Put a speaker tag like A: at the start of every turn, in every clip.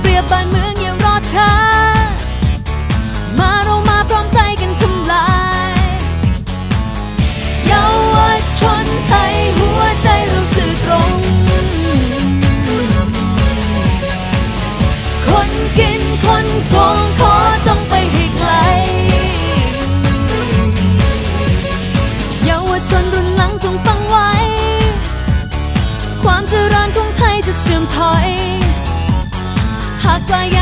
A: เปรียบบ้านเมืองอย่ารอช้ามาเรามาพร้อมใจกันทำลายเยาวชนไทยหัวใจเราสื่อตรง คนกินคนโกงขอจงไปให้ไกลเยาวชนรุ่นหลังจงฟังไว้ ความเจริญของไทยจะเสื่อมถอย หา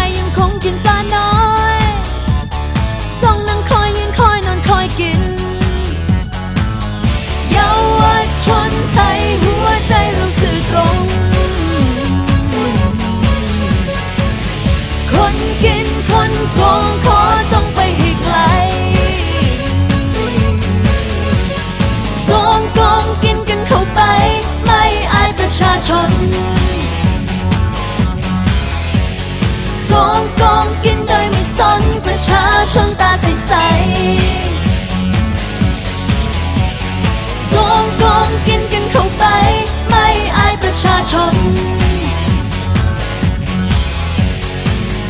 A: ชม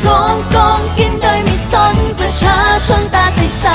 A: กองกองกินโดยไม่สนประชาชนตาใสใส